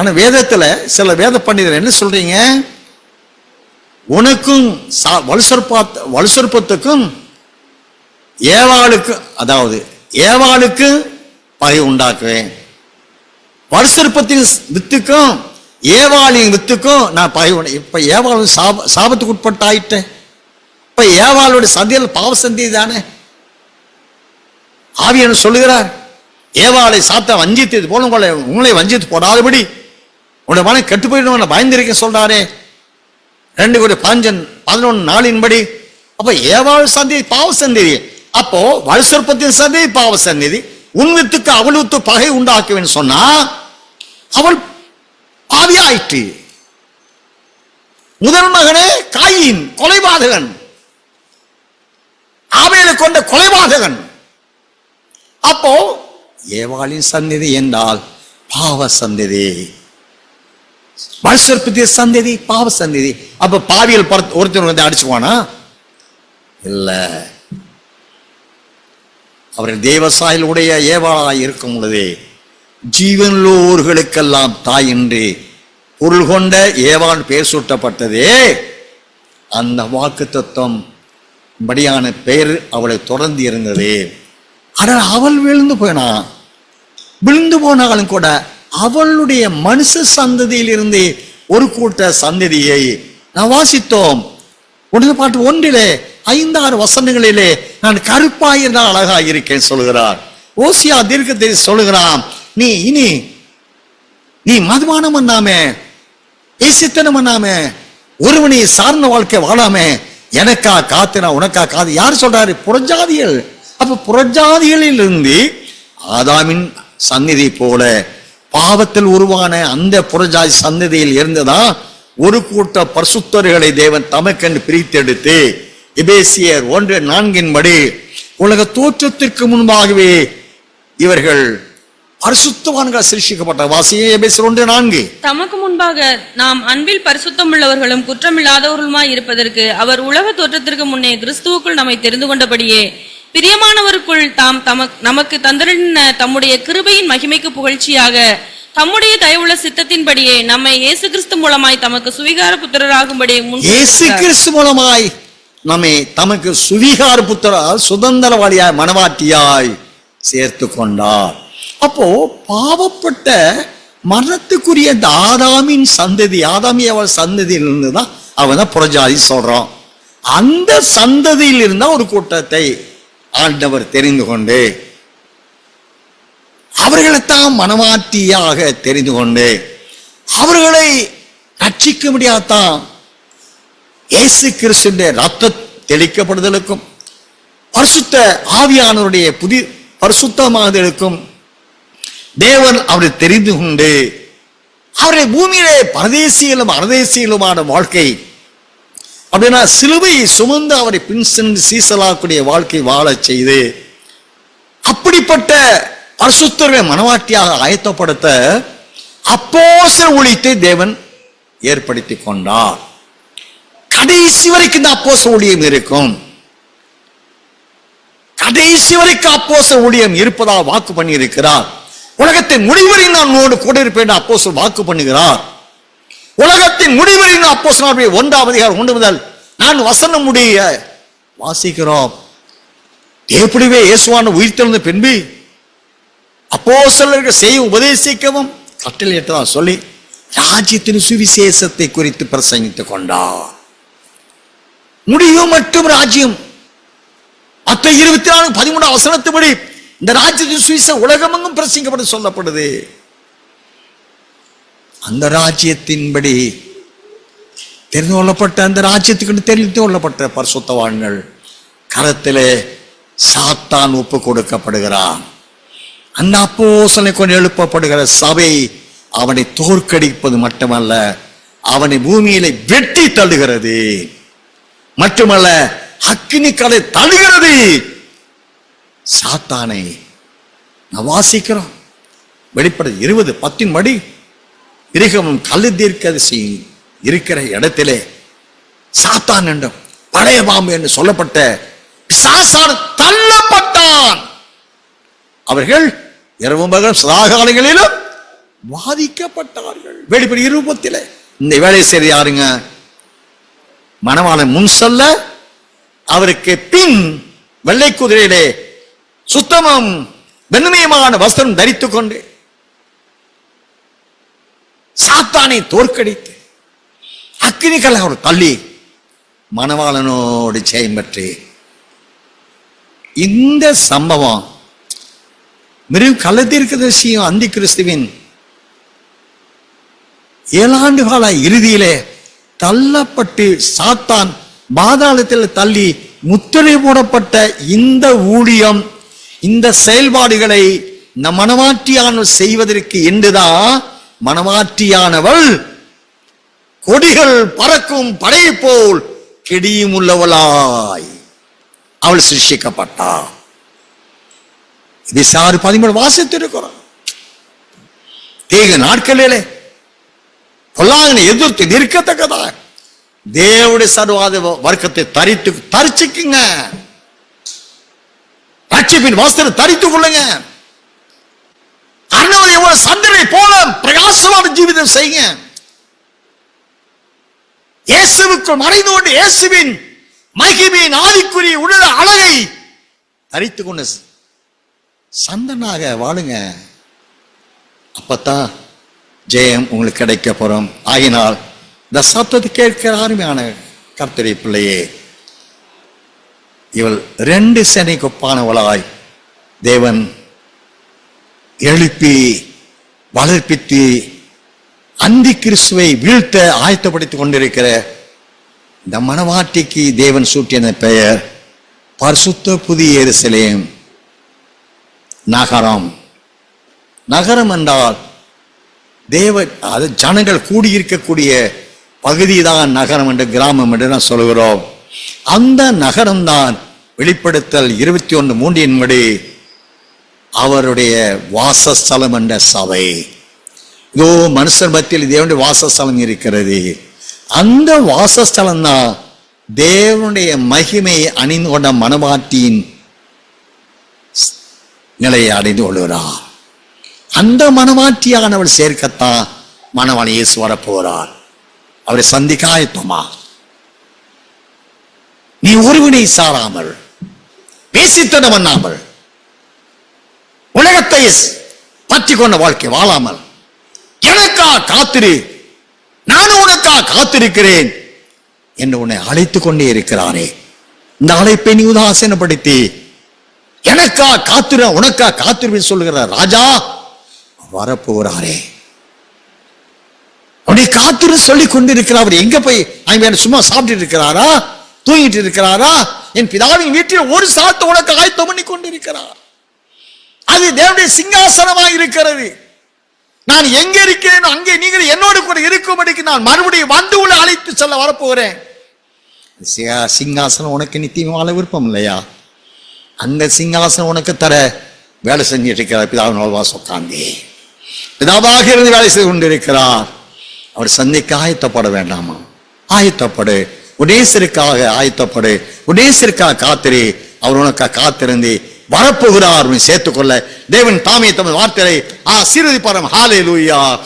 ஆனா வேதத்துல சில வேத பண்டிதர் என்ன சொல்றீங்க? உனக்கும் சா- வலுசொற்பத்துக்கும் ஏவாளுக்கு அதாவது ஏவாளுக்கு பகை உண்டாக்குவேன். வலுசொற்பத்தின் வித்துக்கும் ஏவாளின் வித்துக்கும் நான் பகை உண்டு இப்ப ஏவாளும் சாப சாபத்துக்கு உட்பட்டு ஆயிட்டேன் இப்ப ஏவாளோட சந்தியில் பாவ சந்தி தானே? ஆவியன் சொல்லுகிறார்? ஏவாளை சாத்த வஞ்சித்தது போல உங்களை உங்களை வஞ்சித்து போடாதபடி உங்களுடைய மனம் கெட்டு போயிடும் நான் பயந்திருக்க சொல்றாரே. ரெண்டு கோடி பாஞ்சன் பதினொன்று நாளின்படி. அப்ப ஏவாள் சந்ததி பாவ சந்ததி. அப்போ வலுசற்பத்தின் சந்ததி பாவ சந்ததி. உன் வித்துக்கு அவள் வித்து பகை உண்டாக்குவேன்னு சொன்னா அவள் பாவியாயிற்று முதல் மகனே காயின் கொலைபாதகன். ஆவேலை கொண்ட கொலைபாதகன். அப்போ ஏவாளின் சந்ததி என்றால் பாவ சந்ததி. வலுசற்பத்திய சந்ததி பாவ சந்ததி. அப்ப பாவியல் ஒருத்தர் வந்து அடிச்சுக்குவானா? இல்ல. அவர் தேவசாயில் உடைய ஏவாளாய் இருக்கும் பொழுது ஜீவனுள்ளோர்களுக்கெல்லாம் தாய் என்று பொருள் கொண்ட ஏவாள் பெயர் சூட்டப்பட்டதே. அந்த வாக்கு தத்துவம் படியான பெயர் அவளை தொடர்ந்து இருந்தது. ஆனால் அவள் விழுந்து போனா விழுந்து போனாலும் கூட அவளுடைய மனுஷ சந்ததியிலிருந்து ஒரு கூட்ட சந்ததியை நான் வாசித்தோம். உடனே பாட்டு ஒன்றிலே ஐந்தாறு வசனங்களிலே நான் கருப்பாயிருந்தால் அழகாக இருக்கேன் சொல்கிறார். ஓசியா தீர்க்கத்தை சொல்லுகிறான் நீ இனி நீ மதுபானம் பண்ணாமே ஏசித்தனம் பண்ணாமே ஒருவனை சார்ந்த வாழ்க்கை வாழாமே எனக்கா காத்து நான் உனக்கா காது? யார் சொல்றாரு? புறஜாதிகள். அப்ப புறஜாதிகளில் இருந்து ஆதாமின் சந்நிதி போல பாவத்தில் உருவான அந்த புறஜாதி சந்ததியில் இருந்ததா? ஒரு கூட்ட பரிசுத்தர்களை தேவன் தமக்கென்று பிரித்தெடுத்து எபேசியர் ஒன்று நான்கின்படி உலக தோற்றத்திற்கு முன்பாகவே இவர்கள் பரிசுத்தவான்கள் சிருஷிக்கப்பட்ட வாசியே எபேசியர் ஒன்று நான்கு. தமக்கு முன்பாக நாம் அன்பில் பரிசுத்தம் உள்ளவர்களும் குற்றமில்லாதவர்களுமாய் இருப்பதற்கு அவர் உலக தோற்றத்திற்கு முன்னே கிறிஸ்துவுக்குள் நம்மை தெரிந்து கொண்டபடியே பிரியமானவருக்குள் தாம் தமக் நமக்கு தந்திருந்த தம்முடைய கிருபையின் மகிமைக்கு புகழ்ச்சியாக தம்முடைய தயவுள்ள சித்தத்தின்படியே நம்மை இயேசு கிறிஸ்து மூலமாய் தமக்கு சுவிகார புத்திரராகும்படி இயேசு கிறிஸ்து மூலமாய் நம்மை தமக்கு சுவிகார புத்தரால் சுதந்திரவாளியாய் மனவாட்டியாய் சேர்த்து கொண்டார் அப்போ பாவப்பட்ட மரணத்துக்குரிய இந்த ஆதாமின் சந்ததி ஆதாமி அவள் சந்ததியிலிருந்து தான் அவன் தான் புறஜாதி சொல்றான். அந்த சந்ததியில் இருந்தா ஒரு கூட்டத்தை ஆண்டவர் தெரிந்து கொண்டு அவர்களைத்தான் மனமாற்றியாக தெரிந்து கொண்டு அவர்களை ரட்சிக்க முடியாதான் இயேசு கிறிஸ்துடைய ரத்த தெளிக்கப்படுதலுக்கும் பரிசுத்த ஆவியானவருடைய புதி பரிசுத்தமாதலுக்கும் தேவன் அவரை தெரிந்து கொண்டு அவரை பூமியிலே பரதேசியிலும் அரதேசியிலுமான வாழ்க்கை அப்படின்னா சிலுவையை சுமந்து அவரை பின் சென்று சீசலாக்கூடிய வாழ்க்கை வாழச் செய்து அப்படிப்பட்ட பரிசுத்தர்களை மனவாட்டியாக ஆயத்தப்படுத்த அப்போச ஊழியத்தை தேவன் ஏற்படுத்தி கொண்டார். கடைசி வரைக்கும் இந்த அப்போச ஊழியம் இருக்கும். கடைசி வரைக்கும் அப்போச ஊழியம் இருப்பதாக வாக்கு பண்ணி இருக்கிறார் உலகத்தின் முடிவரை நான் உன்னோடு கூட இருப்பேன் அப்போச வாக்கு பண்ணுகிறார். உலகத்தின் முடிவில் அப்போ அப்போஸ்தலர் ஒன்றாம் அதிகாரம் ஒன்று முதல் நான் வசனம் முடிய வாசிக்கிறோம். எப்படிவே இயேசுவான உயிர்த்தெழுந்த பின்பு அப்போஸ்தலர்கள் செய்ய உபதேசிக்கவும் கட்டளையிட்டதான் சொல்லி ராஜ்யத்தின் சுவிசேஷத்தை குறித்து பிரசங்கித்துக் கொண்டார். முடிவு மட்டும் ராஜ்யம். மற்ற இருபத்தி நாலு பதிமூணு அவசரத்துபடி இந்த ராஜ்யத்தின் சுவிச உலகமெங்கும் பிரசங்கப்பட சொல்லப்படுது. அந்த ராஜ்யத்தின்படி தெரிந்து கொள்ளப்பட்ட அந்த ராஜ்யத்துக்கு தெரிந்து கொள்ளப்பட்ட பரிசுத்தவான்கள் கரத்திலே சாத்தான் ஒப்பு கொடுக்கப்படுகிறான். அந்த அப்போசனை கொண்டு எழுப்பப்படுகிற சபை அவனை தோற்கடிப்பது மட்டுமல்ல அவனை பூமியில வெட்டி தள்ளுகிறது. மட்டுமல்ல அக்னி கலை தழுகிறது சாத்தானை நான் வாசிக்கிறோம் வெளிப்பட இருபது பத்தின் படி மிருகமும் கல்லு தீர்க்கதரிசி இருக்கிற இடத்திலே சாத்தான் என்றும் பழைய பாம்பு என்று சொல்லப்பட்ட பிசாசான தள்ளப்பட்டான். அவர்கள் இரவும் பகலும் சதாகாலங்களிலும் பாதிக்கப்பட்டார்கள் வெளிப்படி இருபத்தில இந்த வேலையை சரி யாருங்க? மணவாளன் முன் சொல்ல அவருக்கு பின் வெள்ளை குதிரையிலே சுத்தமும் வெண்மையமான வஸ்திரம் தரித்துக் கொண்டு சாத்தானை தோற்கடித்து அக்னி கலகம் தள்ளி மணவாளனோடு ஜெயம் பெற்று இந்த சம்பவம் மிகவும் கள்ளத்தீர்க்கதரிசியும் அந்தி கிறிஸ்துவின் ஏழாண்டு கால இறுதியிலே தள்ளப்பட்டு சாத்தான் பாதாளத்தில் தள்ளி முத்திரை போடப்பட்ட இந்த ஊழியம் இந்த செயல்பாடுகளை நம் மனமாற்றியான செய்வதற்கு என்றுதான் மனமாற்றியானவள் கொடிகள் பறக்கும் படை போல் கெடியும் உள்ளவளாய். அவள் சிருஷிக்கப்பட்டாள் இது சாறு பதிமூணு வாசித்திருக்கிறோம். தேக நாட்களிலே பொல்லாங்கனை எதிர்த்து நிற்கத்தக்கதா தேவடைய சர்வாத வர்க்கத்தை தரித்து தரிச்சுக்குங்க. ரட்சிப்பின் வஸ்திரம் தரித்துக் கொள்ளுங்க. அண்ணவர் எவ்வளவு சந்திரை போல பிரகாசமான ஜீவிதம் செய்யுங்க இயேசுவுக்குள் மறைந்து கொண்டு இயேசுவின் மகிமையின் ஆதிக்குரிய உடல் அழகை தரித்துக் கொண்டு சந்தனாக வாழுங்க. அப்பத்தான் ஜெயம் உங்களுக்கு கிடைக்க போறோம். ஆகினால் இந்த சத்தத்தை கேட்கிற அருமையான கர்த்தரை பிள்ளையே இவள் ரெண்டு சனி கொப்பானவளாய் தேவன் எழுப்பி வளர்ப்பித்து அந்தி கிறிஸ்துவை வீழ்த்த ஆயத்தப்படுத்திக் கொண்டிருக்கிற இந்த மணவாட்டிக்கு தேவன் சூட்டிய பெயர் பரிசுத்த புதிய எரிசலேம் நகரம். நகரம் என்றால் தேவ அது ஜனங்கள் கூடியிருக்கக்கூடிய பகுதி தான் நகரம் என்று கிராமம் என்று நான் சொல்கிறோம். அந்த நகரம்தான் வெளிப்படுத்தல் இருபத்தி ஒன்று மூன்றின்படி அவருடைய வாசஸ்தலம் என்ற சபை. இதோ மனுஷர் மத்தியில் தேவனுடைய வாசஸ்தலம் இருக்கிறது. அந்த வாசஸ்தலம் தான் தேவனுடைய மகிமையை அணிந்து கொண்ட மனமாட்டியின் நிலையை அடைந்து கொள்கிறார். அந்த மனமாட்டியானவள் சேர்க்கத்தான் மணவாளி இயேசு வரப்போகிறார். அவரை சந்திக்க ஆயத்தமா நீ ஒருவினை சாராமல் பேசித்தனம் பண்ணாமல் உலகத்தை பற்றி கொண்ட வாழ்க்கை வாழாமல் எனக்கா காத்திரு நானும் உனக்கா காத்திருக்கிறேன் என்று உன்னை அழைத்துக் கொண்டே இருக்கிறாரே. இந்த அழைப்பை நீ உதாசீனப்படுத்தி எனக்கா காத்திரு உனக்கா காத்திருவேன் சொல்லுகிற ராஜா வரப்போகிறாரே. உன்னை காத்திரு சொல்லி கொண்டிருக்கிறார். அவர் எங்க போய் அவன் சும்மா சாப்பிட்டு இருக்கிறாரா? தூங்கிட்டு இருக்கிறாரா? என் பிதாவின் வீட்டில் ஒரு சாத்து உனக்கு ஆயத்தம் பண்ணி கொண்டிருக்கிறார். அது தேவனுடைய சிங்காசனமாக இருக்கிறது. நான் எங்க இருக்கிறேனோ அங்கே நீங்கள் என்னோடு கூட இருக்கும்படிக்கு நான் மறுபடியும் வந்து உள்ள அழைத்து செல்ல வரப்போகிறேன். சிங்காசனம் உனக்கு நித்தியம் வாழ விருப்பம் இல்லையா? அந்த சிங்காசனம் உனக்கு தர வேலை செஞ்சிட்டு இருக்கிறார் பிதாவின் வாழ்வாஸ் உட்காந்தே பிதாவாக இருந்து வேலை செய்து கொண்டிருக்கிறார். அவர் சந்திக்க ஆயத்தப்பட வேண்டாமா? ஆயத்தப்படு. உடேசருக்காக ஆயத்தப்படு. உடேசருக்காக காத்திரு. அவர் உனக்காக காத்திருந்து வரப்போகிறார் சேர்த்துக்கொள்ள. தேவன் தாமே தமது வார்த்தையை ஆசீர்வதிப்பாரம். ஹாலே லூயா